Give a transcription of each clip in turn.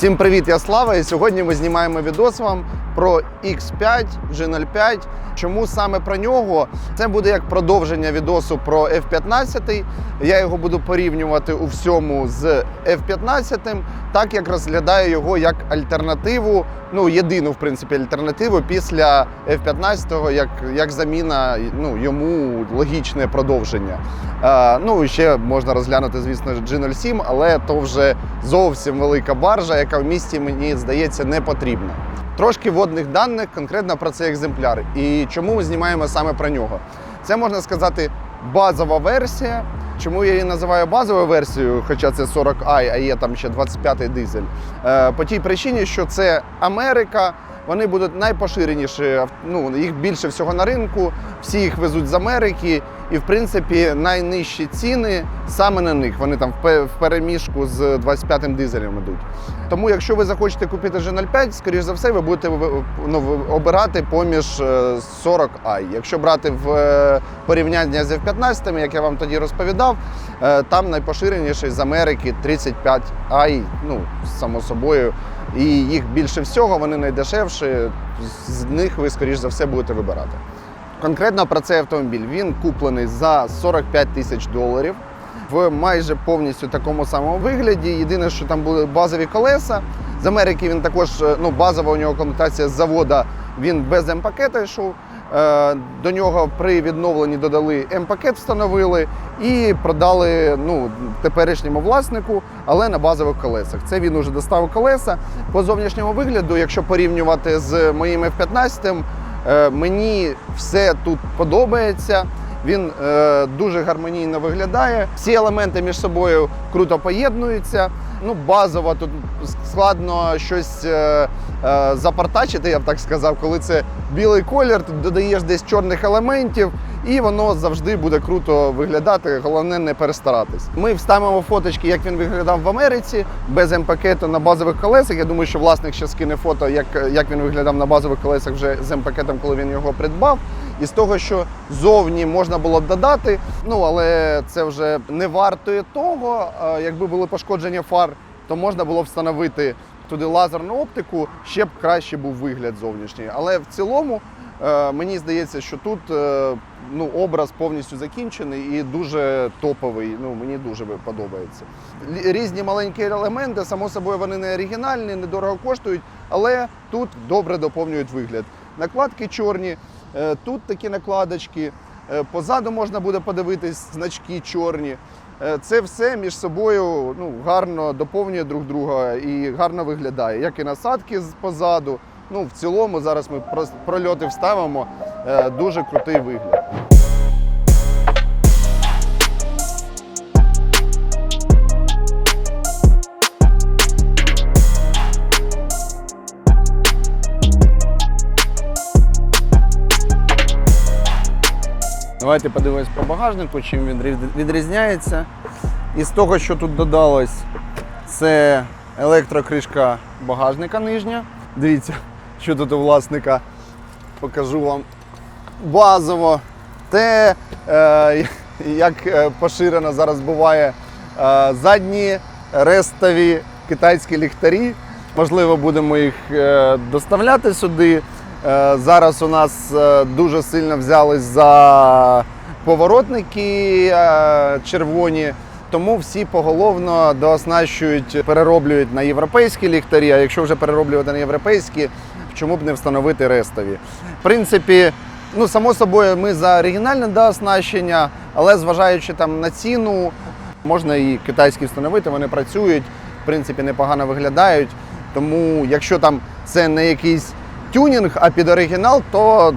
Всім привіт, я Слава. І сьогодні ми знімаємо відос вам про X5 G05. Чому саме про нього? Це буде як продовження відосу про F15. Я його буду порівнювати у всьому з F15, так як розглядаю його як альтернативу, ну єдину в принципі альтернативу після F15, як, як заміна ну, йому логічне продовження. Е, ну і ще можна розглянути, звісно, G07, але то вже зовсім велика баржа, яка в місті мені здається не потрібна. Трошки водних даних конкретно про цей екземпляр і чому ми знімаємо саме про нього. Це можна сказати базова версія. Чому я її називаю базовою версією, хоча це 40i, а є там ще 25-й дизель. Е, по тій причині, що це Америка, вони будуть найпоширеніші, ну, їх більше всього на ринку, всі їх везуть з Америки, і в принципі найнижчі ціни саме на них. Вони там в пе- переміжку з 25-м дизелем йдуть. Тому, якщо ви захочете купити G05, скоріш за все, ви будете ну, обирати поміж е, 40i. Якщо брати в е, порівняння з F15, як я вам тоді розповідав, е, там найпоширеніший з Америки 35i, ну, само собою. І їх більше всього, вони найдешевші. З них ви, скоріш за все, будете вибирати. Конкретно про цей автомобіль він куплений за 45 тисяч доларів в майже повністю такому самому вигляді. Єдине, що там були базові колеса. З Америки він також е, ну, базова у нього комплектація з завода. Він без М-пакета йшов. Е, До нього при відновленні додали М-пакет, встановили і продали ну, теперішньому власнику, але на базових колесах. Це він уже доставив колеса. По зовнішньому вигляду, якщо порівнювати з моїм F15, е, мені все тут подобається. Він е, дуже гармонійно виглядає. Всі елементи між собою круто поєднуються. Ну, базово тут складно щось е, е, запартачити, я б так сказав, коли це білий колір, ти додаєш десь чорних елементів, і воно завжди буде круто виглядати. Головне не перестаратись. Ми вставимо фоточки, як він виглядав в Америці, без М-пакету на базових колесах. Я думаю, що власник ще скине фото, як, як він виглядав на базових колесах вже з М-пакетом, коли він його придбав. І з того, що зовні можна було б додати, ну але це вже не вартує того. Якби були пошкодження фар, то можна було б встановити туди лазерну оптику, ще б краще був вигляд зовнішній. Але в цілому е, мені здається, що тут е, ну, образ повністю закінчений і дуже топовий. Ну мені дуже подобається. Різні маленькі елементи, само собою, вони не оригінальні, недорого коштують, але тут добре доповнюють вигляд. Накладки чорні, тут такі накладочки. е, Позаду можна буде подивитись значки чорні. Е, Це все між собою ну, гарно доповнює друг друга і гарно виглядає. Як і насадки позаду. Ну, в цілому зараз ми прольоти вставимо. Е, Дуже крутий вигляд. Давайте подивимось по багажнику, чим він відрізняється. І з того, що тут додалось, це електрокришка багажника нижня. Дивіться, що тут у власника. Покажу вам базово. Те, е, як е, поширено зараз буває, е, задні рестові китайські ліхтарі. Можливо, будемо їх е, доставляти сюди. Е, зараз у нас е, дуже сильно взялись за поворотники е, червоні. Тому всі поголовно дооснащують, перероблюють на європейські ліхтарі. А якщо вже перероблювати на європейські, чому б не встановити рестові? В принципі, ну само собою, ми за оригінальне дооснащення, але зважаючи там на ціну, можна і китайські встановити, вони працюють, в принципі, непогано виглядають. Тому, якщо там це не якийсь тюнінг, а під оригінал, то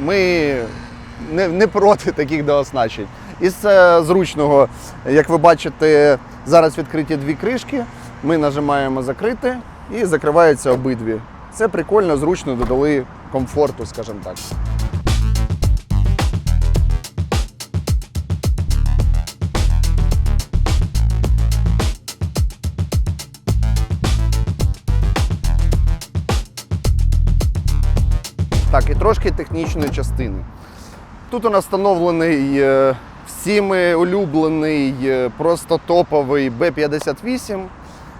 ми не, не проти таких дооснащень. Із е, зручного, як ви бачите, зараз відкриті дві кришки. Ми нажимаємо закрити і закриваються обидві. Це прикольно, зручно додали комфорту, скажімо так. Так, і трошки технічної частини. Тут у нас встановлений е, всіми улюблений, е, просто топовий Б-58.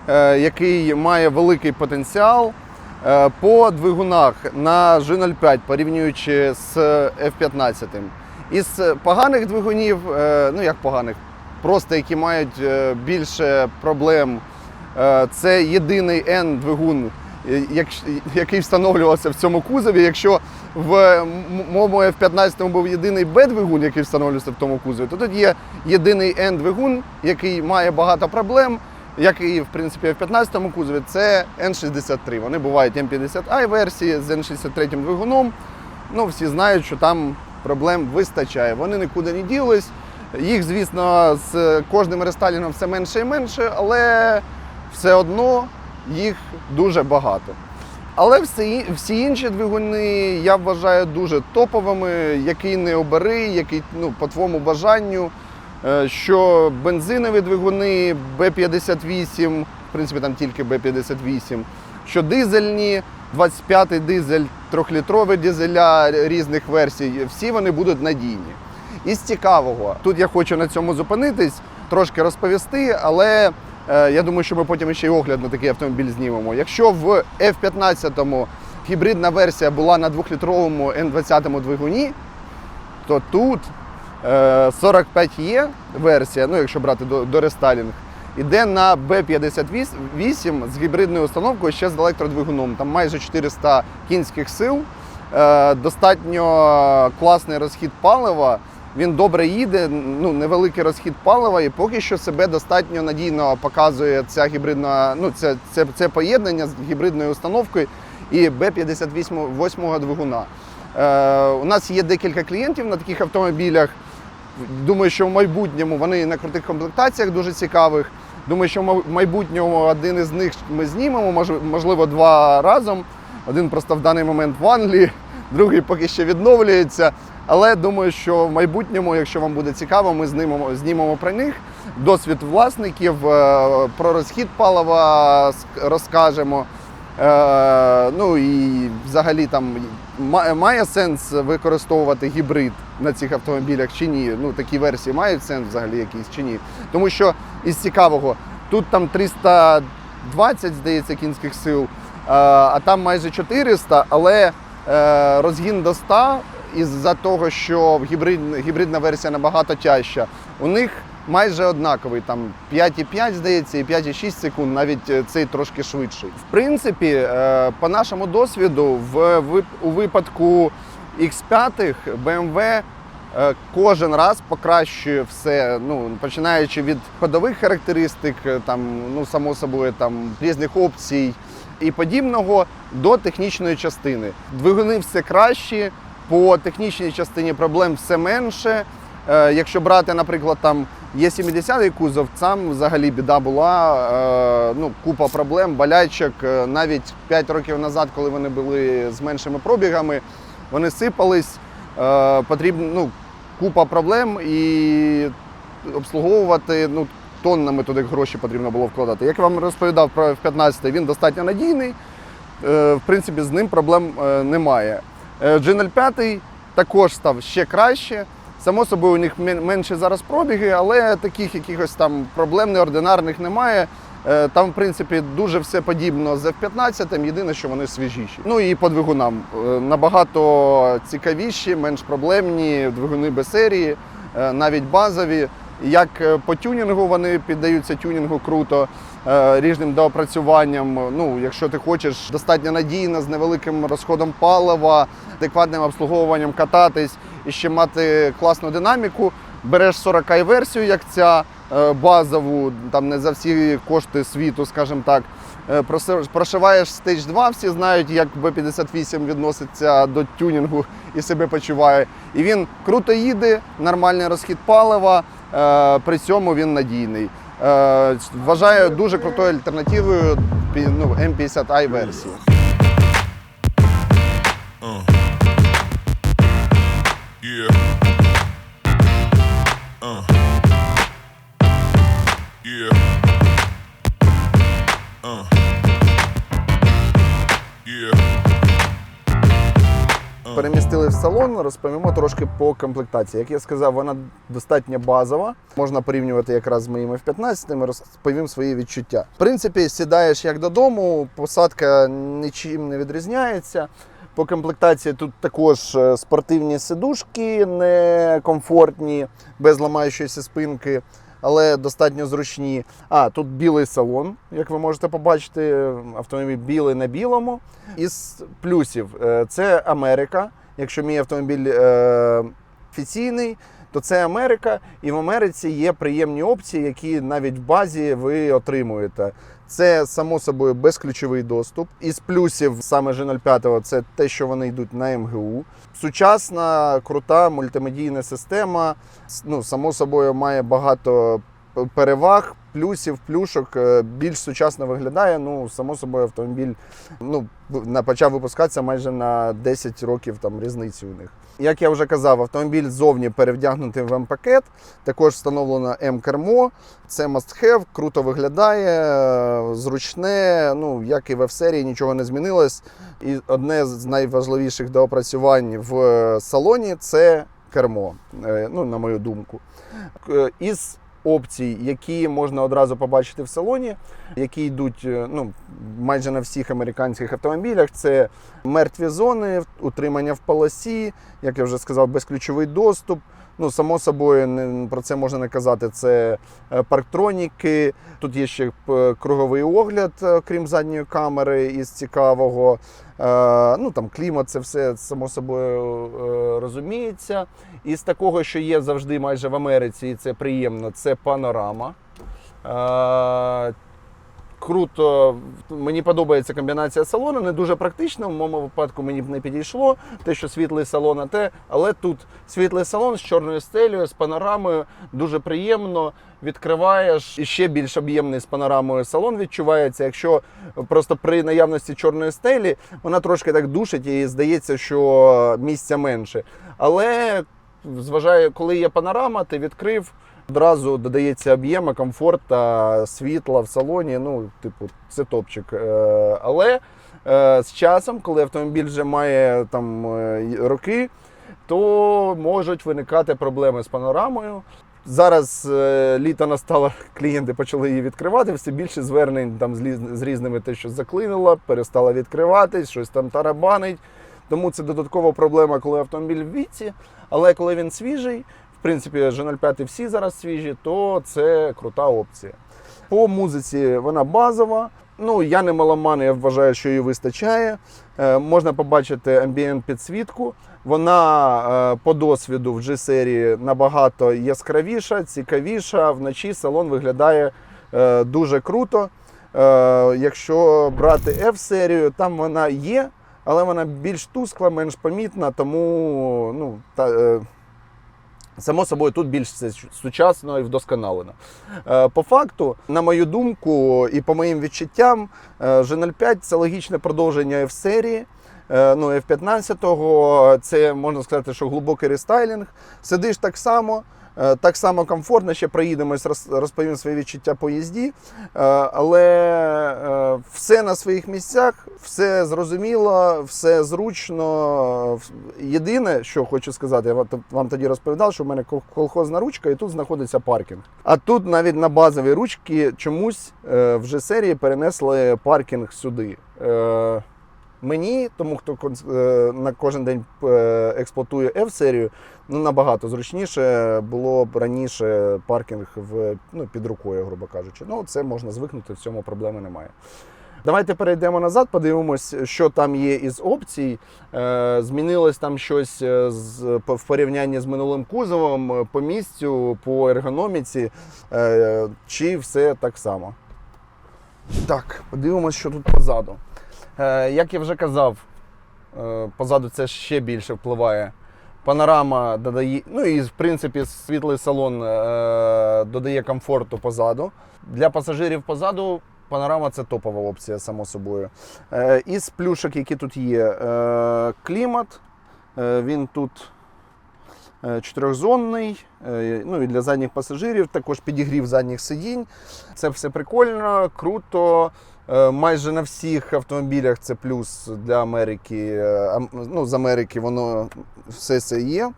е, який має великий потенціал по двигунах на G05, порівнюючи з F15. Із поганих двигунів, ну як поганих, просто які мають більше проблем, це єдиний N-двигун, який встановлювався в цьому кузові. Якщо в моєму F15 був єдиний B-двигун, який встановлювався в тому кузові, то тут є єдиний N-двигун, який має багато проблем, як і в принципі в 15 кузові, це N63. Вони бувають M50i версії з N63 двигуном. Ну, всі знають, що там проблем вистачає. Вони нікуди не ділись. Їх, звісно, з кожним рестайлінгом все менше і менше, але все одно їх дуже багато. Але всі, всі інші двигуни я вважаю дуже топовими, який не обери, який ну, по твоєму бажанню. Е, Що бензинові двигуни B58, в принципі, там тільки B58, що дизельні, 25-й дизель, трьохлітрові дизеля різних версій, всі вони будуть надійні. Із цікавого, тут я хочу на цьому зупинитись, трошки розповісти, але я думаю, що ми потім ще й огляд на такий автомобіль знімемо. Якщо в F15 гібридна версія була на 2-літровому N20 двигуні, то тут е, 45E версія, ну якщо брати до, до рестайлінг, іде на B58 з гібридною установкою ще з електродвигуном. Там майже 400 кінських сил. Е, достатньо класний розхід палива. Він добре їде, ну невеликий розхід палива, і поки що себе достатньо надійно показує ця гібридна, ну це, це, це поєднання з гібридною установкою і B58 двигуна. Е, у нас є декілька клієнтів на таких автомобілях. Думаю, що в майбутньому вони на крутих комплектаціях дуже цікавих. Думаю, що в майбутньому один із них ми знімемо, можливо, два разом. Один просто в даний момент в Англії, другий поки ще відновлюється. Але думаю, що в майбутньому, якщо вам буде цікаво, ми знімемо, знімемо про них. Досвід власників, е, про розхід палива розкажемо. Е, ну і взагалі там має сенс використовувати гібрид на цих автомобілях чи ні. Ну такі версії мають сенс взагалі якийсь чи ні. Тому що із цікавого, тут там 320, здається, кінських сил, е, а там майже 400, але розгін до 100 із-за того, що гібрид, гібридна версія набагато тяжча. У них майже однаковий, там 5,5, здається, і 5,6 секунд, навіть е, цей трошки швидший. В принципі, е, по нашому досвіду, в, у випадку X5 BMW е, кожен раз покращує все, ну, починаючи від ходових характеристик, там, ну, само собою, там, різних опцій і подібного до технічної частини. Двигуни все кращі, по технічній частині проблем все менше. Е, Якщо брати, наприклад, там є 70-й кузов, там взагалі біда була. е, Ну, купа проблем, болячок. Е, Навіть 5 років назад, коли вони були з меншими пробігами, вони сипались. Потрібно ну, купа проблем і обслуговувати ну, тоннами туди гроші потрібно було вкладати. Як я вам розповідав про F15, він достатньо надійний. В принципі, з ним проблем немає. Е, G05 також став ще краще. Само собою, у них менше зараз пробіги, але таких якихось там проблем неординарних немає. Е, Там, в принципі, дуже все подібно з F15, єдине, що вони свіжіші. Ну і по двигунам Е, набагато цікавіші, менш проблемні двигуни без серії, навіть базові. Як по тюнінгу вони піддаються тюнінгу круто, різним доопрацюванням. Ну, якщо ти хочеш достатньо надійно, з невеликим розходом палива, адекватним обслуговуванням кататись і ще мати класну динаміку, береш 40 і версію, як ця е, базову, там не за всі кошти світу, скажімо так. Е, Прошиваєш Stage 2, всі знають, як B58 відноситься до тюнінгу і себе почуває. І він круто їде, нормальний розхід палива, е, при цьому він надійний. Е, Вважаю дуже крутою альтернативою ну, M50i версії. В салон, розповімо трошки по комплектації. Як я сказав, вона достатньо базова. Можна порівнювати якраз з моїми F-15, розповім свої відчуття. В принципі, сідаєш як додому, посадка нічим не відрізняється. По комплектації тут також е, спортивні сидушки, не комфортні, без ламаючої спинки, але достатньо зручні. А, тут білий салон, як ви можете побачити, автомобіль білий на білому. Із плюсів е, це Америка. Якщо мій автомобіль е, офіційний, то це Америка, і в Америці є приємні опції, які навіть в базі ви отримуєте. Це само собою безключовий доступ. Із плюсів саме G05 це те, що вони йдуть на МГУ. Сучасна, крута мультимедійна система. Ну, само собою, має багато переваг, плюсів, плюшок. Е, Більш сучасно виглядає. Ну, само собою, автомобіль ну, почав випускатися майже на 10 років там різниці у них. Як я вже казав, автомобіль ззовні перевдягнутий в М-пакет, також встановлено М-кермо. Це must have, круто виглядає, е, зручне. Ну, як і в F-серії, нічого не змінилось. І одне з найважливіших доопрацювань в салоні це кермо, е, ну, на мою думку. Е, Із опцій, які можна одразу побачити в салоні, які йдуть е, ну, майже на всіх американських автомобілях, це мертві зони, утримання в полосі, як я вже сказав, безключовий доступ. Ну, само собою, про це можна не казати. Це е, парктроніки. Тут є ще е, круговий огляд, е, крім задньої камери, із цікавого. Ну там клімат, це все само собою розуміється. Із такого, що є завжди майже в Америці, і це приємно, це панорама. Круто, мені подобається комбінація салону, не дуже практично. В моєму випадку мені б не підійшло те, що світлий салон, а те, але тут світлий салон з чорною стелею, з панорамою, дуже приємно. Відкриваєш і ще більш об'ємний з панорамою салон відчувається. Якщо просто при наявності чорної стелі вона трошки так душить і здається, що місця менше. Але зважаю, коли є панорама, ти відкрив. Одразу додається об'єм, комфорт та світла в салоні. Ну, типу, це топчик. Е, Але е, з часом, коли автомобіль вже має там е, роки, то можуть виникати проблеми з панорамою. Зараз літо настало, клієнти почали її відкривати. Все більше звернень там з, з різними те, що заклинило, перестала відкриватись, щось там тарабанить. Тому це додаткова проблема, коли автомобіль в віці. Але коли він свіжий, в принципі, G05 всі зараз свіжі, то це крута опція. По музиці вона базова. Ну, я не маломан, я вважаю, що її вистачає. Е, можна побачити амбієнт підсвітку. Вона е, по досвіду в G-серії набагато яскравіша, цікавіша. Вночі салон виглядає е, дуже круто. Е, якщо брати F-серію, там вона є, але вона більш тускла, менш помітна, тому ну, та, е, Само собою, тут більш це сучасно і вдосконалено. Е, По факту, на мою думку, і по моїм відчуттям, Женель G05 це логічне продовження. Е, Ну, F-15, це можна сказати, що глибокий рестайлінг. Сидиш так само, е, так само комфортно, ще проїдемось, роз- розповім свої відчуття по їзді. Е, Але е, все на своїх місцях, все зрозуміло, все зручно. Єдине, що хочу сказати, я вам- тоді розповідав, що в мене колхозна ручка і тут знаходиться паркінг. А тут навіть на базовій ручці чомусь е, вже серії перенесли паркінг сюди. Мені, тому хто е, на кожен день е, експлуатує F-серію, ну набагато зручніше було б раніше паркінг в, ну, під рукою, грубо кажучи. Ну, це можна звикнути, в цьому проблеми немає. Давайте перейдемо назад, подивимось, що там є із опцій. Е, змінилось там щось в порівнянні з минулим кузовом по місцю, по ергономіці, чи все так само. Так, подивимось, що тут позаду. Е, як я вже казав, е, позаду це ще більше впливає. Панорама додає, ну і в принципі світлий салон е, додає комфорту позаду. Для пасажирів позаду панорама це топова опція, само собою. Із плюшок, які тут є, клімат. Він тут чотирьохзонний, ну і для задніх пасажирів, також підігрів задніх сидінь. Це все прикольно, круто. Е, Майже на всіх автомобілях це плюс для Америки. Е, Ну, з Америки воно все це є.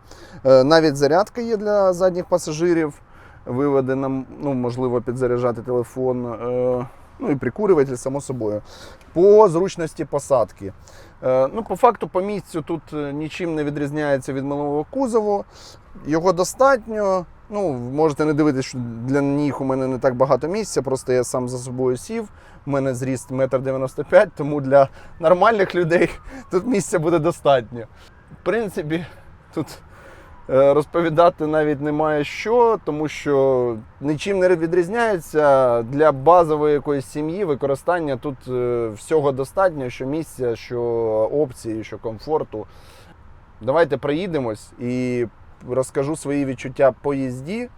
Е, Навіть зарядка є для задніх пасажирів. Виведена, ну, можливо, підзаряджати телефон. Ну і прикурюватель, само собою. По зручності посадки. Ну, по факту, по місцю тут нічим не відрізняється від минулого кузову. Його достатньо. Ну, можете не дивитися, що для ніг у мене не так багато місця, просто я сам за собою сів. У мене зріст 1,95 м, тому для нормальних людей тут місця буде достатньо. В принципі, тут е, розповідати навіть немає що, тому що нічим не відрізняється. Для базової якоїсь сім'ї використання тут е, всього достатньо, що місця, що опції, що комфорту. Давайте проїдемось і розкажу свої відчуття по їзді,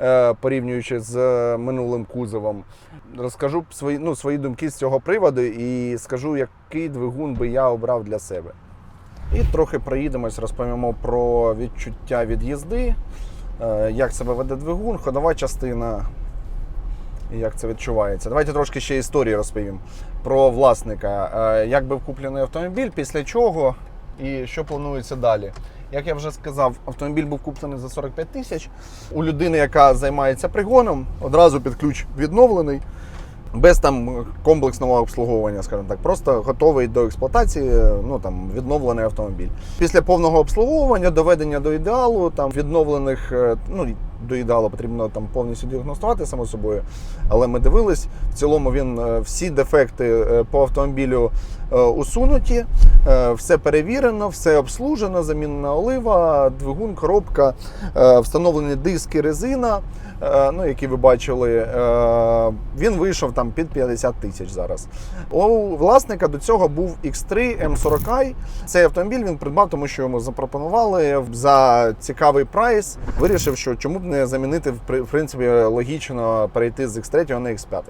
е, порівнюючи з е, минулим кузовом. Розкажу свої, ну, свої думки з цього приводу і скажу, який двигун би я обрав для себе. І трохи проїдемось, розповімо про відчуття від їзди, е, як себе веде двигун, ходова частина. Як це відчувається? Давайте трошки ще історії розповім про власника. Як був куплений автомобіль, після чого і що планується далі. Як я вже сказав, автомобіль був куплений за 45 тисяч. У людини, яка займається пригоном, одразу під ключ відновлений, без там комплексного обслуговування, скажімо так, просто готовий до експлуатації, ну там відновлений автомобіль. Після повного обслуговування, доведення до ідеалу, там відновлених, е, ну до ідеалу потрібно там повністю діагностувати само собою. Але ми дивились, в цілому він е, всі дефекти е, по автомобілю е, усунуті, все перевірено, все обслужено, замінена олива, двигун, коробка, встановлені диски, резина. Е, Ну, які ви бачили, Е, він вийшов там під 50 тисяч зараз. У власника до цього був X3 M40i. Цей автомобіль він придбав, тому що йому запропонували за цікавий прайс. Вирішив, що чому б не замінити в принципі логічно перейти з X3 на X5.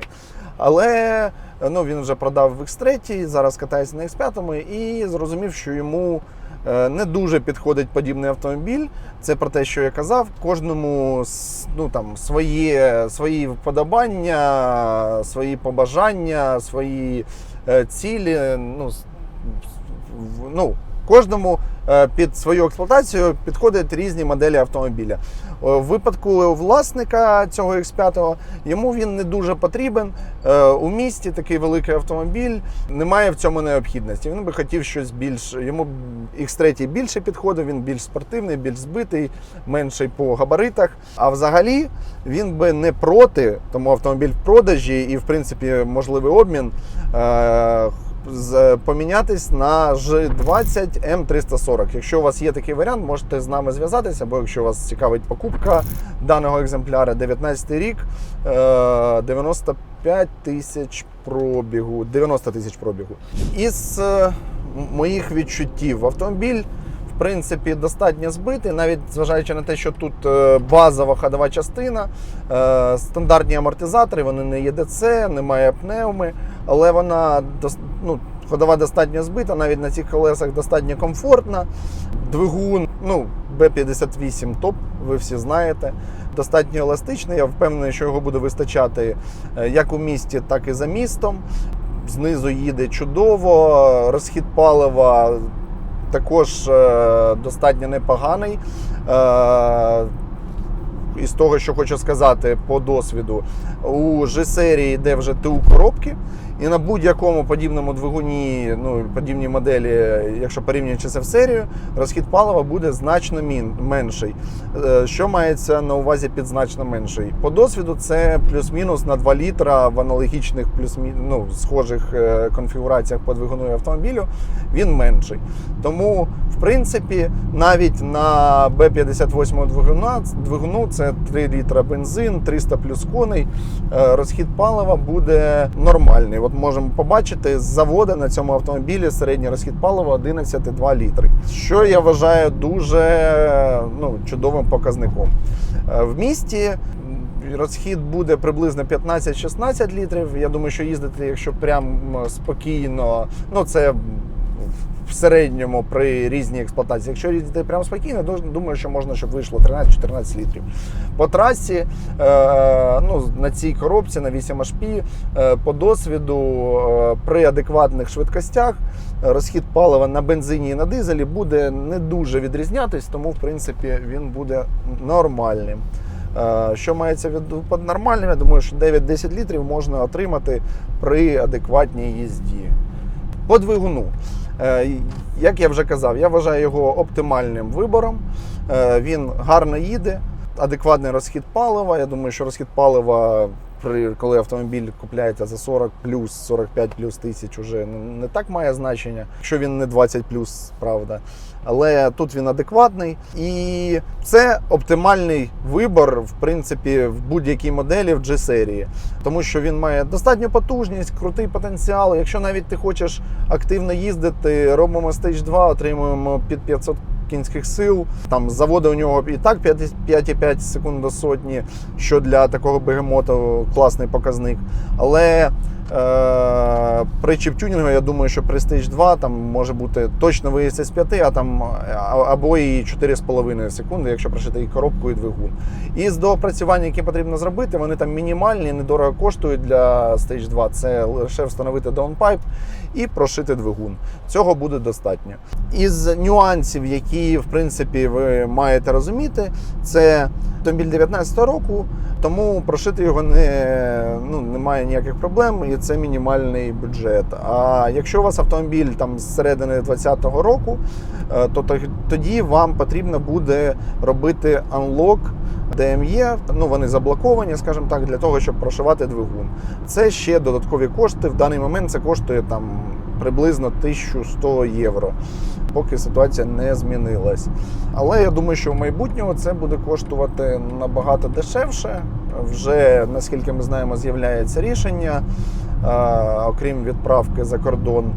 Але ну, він вже продав в X3, зараз катається на X5 і зрозумів, що йому не дуже підходить подібний автомобіль. Це про те, що я казав, кожному ну, там, своє, свої вподобання, свої побажання, свої е, цілі. Ну, ну, кожному е, під свою експлуатацію підходять різні моделі автомобіля. О, В випадку власника цього X5 йому він не дуже потрібен. Е, У місті такий великий автомобіль, немає в цьому необхідності. Він би хотів щось більш. Йому X3 більше підходив, він більш спортивний, більш збитий, менший по габаритах. А взагалі він би не проти, тому автомобіль в продажі і, в принципі, можливий обмін. Е, помінятись на G20 M340. Якщо у вас є такий варіант, можете з нами зв'язатися, або якщо вас цікавить покупка даного екземпляра, 19 рік, е, 95 тисяч пробігу, 90 тисяч пробігу. Із е, моїх відчуттів автомобіль. В принципі, достатньо збитий, навіть зважаючи на те, що тут е, базова ходова частина, е, стандартні амортизатори, вони не ЄДЦ, немає пневми, але вона ну, ходова достатньо збита, навіть на цих колесах достатньо комфортна. Двигун, ну, B58 топ, ви всі знаєте. Достатньо еластичний. Я впевнений, що його буде вистачати е, як у місті, так і за містом. Знизу їде чудово, розхід палива також е, достатньо непоганий. Е, із того, що хочу сказати по досвіду, у G-серії йде вже ТУ коробки, і на будь-якому подібному двигуні, ну подібній моделі, якщо порівнюючи це в серію, розхід палива буде значно менший. Е, Що мається на увазі під значно менший? По досвіду це плюс-мінус на 2 літра в аналогічних плюс ну, схожих е, конфігураціях по двигуну і автомобілю. Він менший. Тому, в принципі, навіть на B58 двигуна, двигуну це 3 літра бензин, 300 плюс коней. е, Розхід палива буде нормальний. От можемо побачити з заводу на цьому автомобілі середній розхід палива 11,2 літри. Що я вважаю дуже ну, чудовим показником. Е, В місті розхід буде приблизно 15-16 літрів. Я думаю, що їздити, якщо прям спокійно, ну це в середньому при різній експлуатації. Якщо їздити прямо спокійно, думаю, що можна, щоб вийшло 13-14 літрів. По трасі е, ну, на цій коробці на 8 HP, е, по досвіду е, при адекватних швидкостях розхід палива на бензині і на дизелі буде не дуже відрізнятись, тому в принципі він буде нормальним. Що мається під нормальним, я думаю, що 9-10 літрів можна отримати при адекватній їзді. По двигуну. Е, Як я вже казав, я вважаю його оптимальним вибором. Е, Він гарно їде, адекватний розхід палива. Я думаю, що розхід палива, коли автомобіль купляється за 40 плюс, 45 плюс тисяч, уже не так має значення, якщо він не 20 плюс, правда. Але тут він адекватний. І це оптимальний вибор, в принципі, в будь-якій моделі в G-серії. Тому що він має достатню потужність, крутий потенціал. Якщо навіть ти хочеш активно їздити, робимо Stage 2, отримуємо під 500 кінських сил. Там з заводу у нього і так 5,5 секунд до сотні, що для такого бегемоту класний показник. Але при чіптюнінгу, я думаю, що при Stage 2 там може бути точно виїзд з 5, а там або і 4,5 секунди, якщо прошити і коробку, і двигун. І з доопрацювання, які потрібно зробити, вони там мінімальні, недорого коштують для Stage 2. Це лише встановити даунпайп і прошити двигун. Цього буде достатньо. Із нюансів, які в принципі ви маєте розуміти, це автомобіль 19 року, тому прошити його не, ну, немає ніяких проблем, і це мінімальний бюджет. А якщо у вас автомобіль там з середини 2020 року, е, то то- тоді вам потрібно буде робити unlock DME, ну вони заблоковані, скажімо так, для того, щоб прошивати двигун. Це ще додаткові кошти. В даний момент це коштує там приблизно 1100 євро, поки ситуація не змінилась. Але я думаю, що в майбутньому це буде коштувати набагато дешевше. Вже наскільки ми знаємо, з'являється рішення, е, окрім відправки за кордон.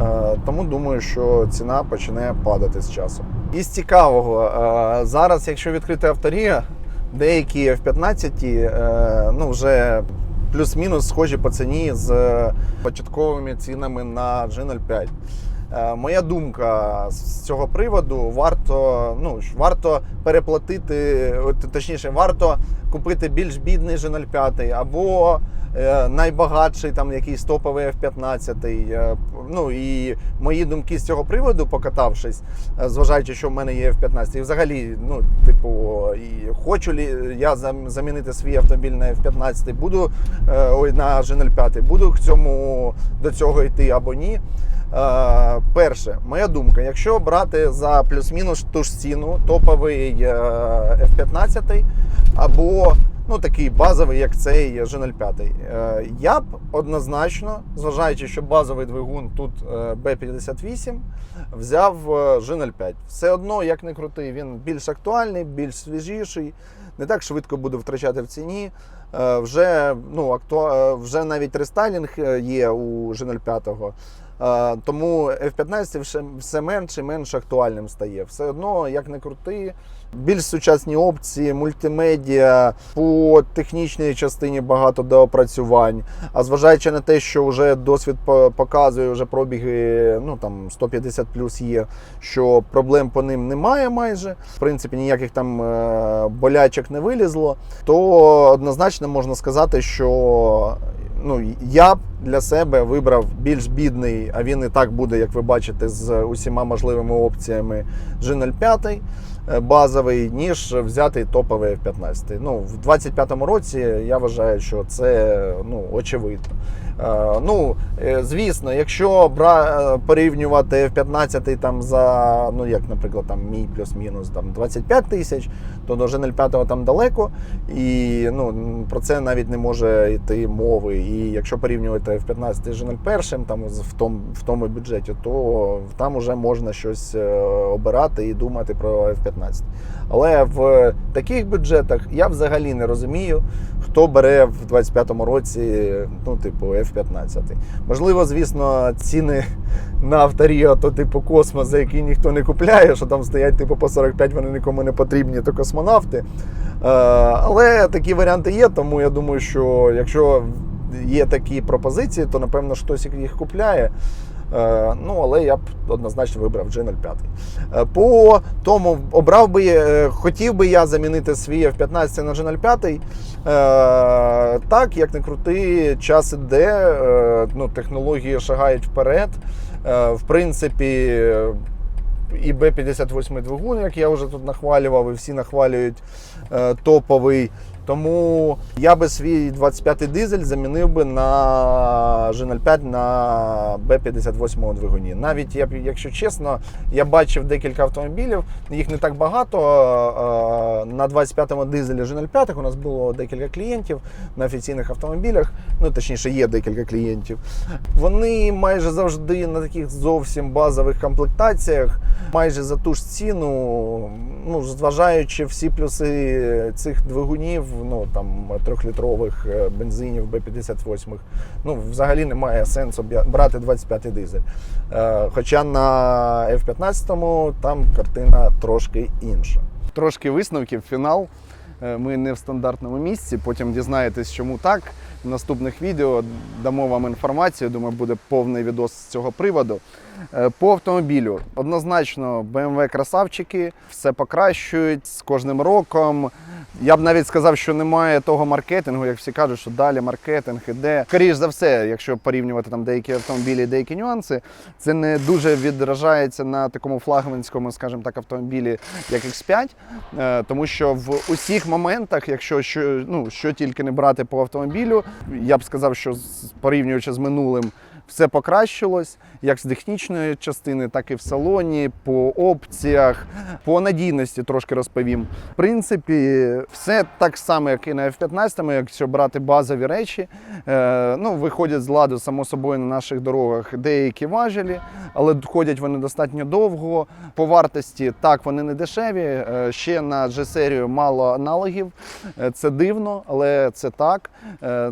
Е, Тому думаю, що ціна почне падати з часом. Із цікавого, е, зараз, якщо відкрити авторія, деякі F-15 е, ну, вже плюс-мінус схожі по ціні з початковими цінами на G05. Е, Моя думка з цього приводу варто, ну, варто переплатити, точніше, варто купити більш бідний G05 або е, найбагатший там якийсь топовий F-15. Е, Ну і мої думки з цього приводу, покатавшись, е, зважаючи, що в мене є F-15. І взагалі, ну, типу, і хочу лі я замінити свій автомобіль на F-15, буду е, ой, на G05, буду к цьому до цього йти або ні. Е, перше, моя думка, якщо брати за плюс-мінус ту ж ціну, топовий е, F-15 або ну, такий базовий, як цей G05, е, я б однозначно, зважаючи, що базовий двигун тут е, B58, взяв е, G05. Все одно, як не крутий, він більш актуальний, більш свіжіший, не так швидко буде втрачати в ціні. Е, Вже, ну, акту... е, вже навіть рестайлінг е, є у G05. Е, Тому F-15 все- менше і менш актуальним стає. Все одно, як не крути, більш сучасні опції, мультимедіа, по технічній частині багато доопрацювань. А зважаючи на те, що вже досвід по- показує, вже пробіги ну, там, 150 плюс є, що проблем по ним немає майже. В принципі, ніяких там е, болячок не вилізло, то однозначно можна сказати, що ну, я б для себе вибрав більш бідний, а він і так буде, як ви бачите, з усіма можливими опціями. G05. е, базовий, ніж взяти топовий F15. Ну, в 25-му році я вважаю, що це ну, очевидно. Е, Ну, е, звісно, якщо бра... е, порівнювати F15 там за, ну як, наприклад, там мій плюс-мінус там 25 тисяч, то до G05 там далеко, і ну, про це навіть не може йти мови. І якщо порівнювати F15 з G01 там в тому, в тому бюджеті, то там вже можна щось е, обирати і думати про F15. Але в таких бюджетах я взагалі не розумію, хто бере в 25-му році, ну, типу, F-15. Можливо, звісно, ціни на авторія, то типу космос, за який ніхто не купляє, що там стоять типу по 45, вони нікому не потрібні, то космонавти. Е, Але такі варіанти є, тому я думаю, що якщо є такі пропозиції, то напевно хтось їх купляє. Е, Ну, але я б однозначно вибрав G05. Е, По тому обрав би, е, хотів би я замінити свій F15 на G05. Е, Так, як не крути, час іде, ну, технології шагають вперед. В принципі, і Б-58 двигун, як я вже тут нахвалював, і всі нахвалюють топовий. Тому я би свій 25-й дизель замінив би на G05 на Б-58 двигуні. Навіть я, б, якщо чесно, я бачив декілька автомобілів, їх не так багато. е, На 25-му дизелі G05 у нас було декілька клієнтів на офіційних автомобілях. Ну, точніше, є декілька клієнтів. Вони майже завжди на таких зовсім базових комплектаціях, майже за ту ж ціну, ну, зважаючи всі плюси цих двигунів, ну там трьохлітрових е, бензинів Б-58, ну взагалі немає сенсу брати 25-й дизель. Е, Хоча на F-15 там картина трошки інша. Трошки висновків, фінал. Е, Ми не в стандартному місці. Потім дізнаєтесь, чому так. В наступних відео дамо вам інформацію. Думаю, буде повний відос з цього приводу. По автомобілю однозначно BMW красавчики, все покращують з кожним роком. Я б навіть сказав, що немає того маркетингу, як всі кажуть, що далі маркетинг іде. Скоріш за все, якщо порівнювати там деякі автомобілі, деякі нюанси, це не дуже відражається на такому флагманському, скажімо так, автомобілі, як X5, е, тому що в усіх моментах, якщо що, ну, що тільки не брати по автомобілю, я б сказав, що порівнюючи з минулим, все покращилось, як з технічної частини, так і в салоні, по опціях, по надійності трошки розповім. В принципі, все так само, як і на F-15, якщо брати базові речі. Е, ну, виходять з ладу, само собою, на наших дорогах деякі важелі, але ходять вони достатньо довго. По вартості так вони не дешеві. Е, ще на G-серію мало аналогів. Е, це дивно, але це так.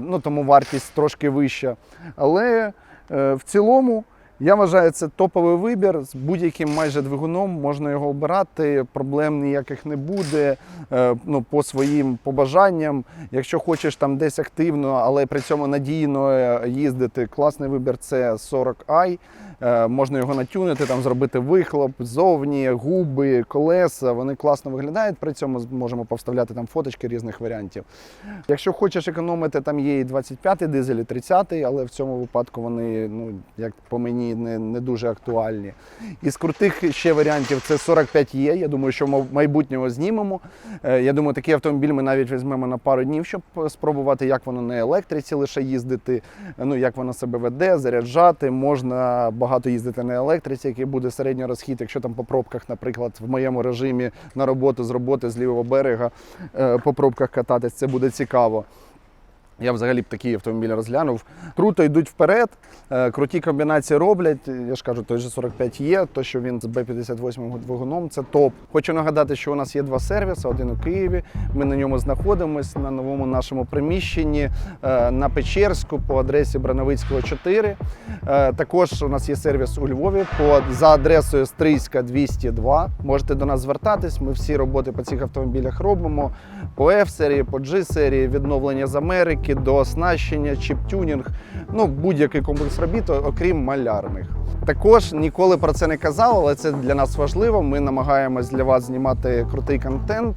Ну, тому вартість трошки вища. Але в цілому. Я вважаю, це топовий вибір. З будь-яким майже двигуном можна його обирати, проблем ніяких не буде. е, Ну, по своїм побажанням. Якщо хочеш там десь активно, але при цьому надійно е, їздити, класний вибір це 40i. Е, Можна його натюнити, там зробити вихлоп, зовні, губи, колеса. Вони класно виглядають. При цьому можемо повставляти там фоточки різних варіантів. Якщо хочеш економити, там є і 25-й дизель, і 30-й, але в цьому випадку вони, ну як по мені, не, не дуже актуальні. Із крутих ще варіантів це 45 є. Я думаю, що в майбутнього знімемо. Е, Я думаю, такий автомобіль ми навіть візьмемо на пару днів, щоб спробувати, як воно на електриці лише їздити, ну як воно себе веде, заряджати. Можна багато їздити на електриці, який буде середній розхід, якщо там по пробках, наприклад, в моєму режимі на роботу з роботи з лівого берега е, по пробках кататись, це буде цікаво. Я взагалі б такий автомобіль розглянув. Круто йдуть вперед, е, круті комбінації роблять. Я ж кажу, той же 45 є, то що він з Б-58 двигуном, це топ. Хочу нагадати, що у нас є два сервіси: один у Києві. Ми на ньому знаходимося на новому нашому приміщенні е, на Печерську по адресі Брановицького 4. Е, Також у нас є сервіс у Львові по за адресою Стрийська 202. Можете до нас звертатись. Ми всі роботи по цих автомобілях робимо. По F-серії, по G-серії, відновлення з Америки, до оснащення, чіп-тюнінг, ну будь-який комплекс робіт, окрім малярних. Також ніколи про це не казав, але це для нас важливо. Ми намагаємось для вас знімати крутий контент.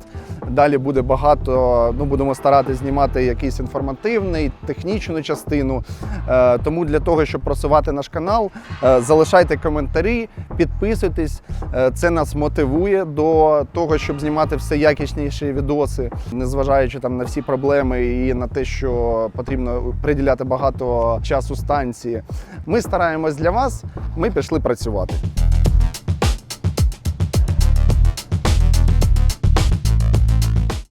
Далі буде багато. Ну будемо старатися знімати якийсь інформативний, технічну частину. Е, Тому для того, щоб просувати наш канал, е, залишайте коментарі, підписуйтесь. Е, Це нас мотивує до того, щоб знімати все якісніші відоси, незважаючи там на всі проблеми і на те, потрібно приділяти багато часу станції. Ми стараємось для вас. Ми пішли працювати.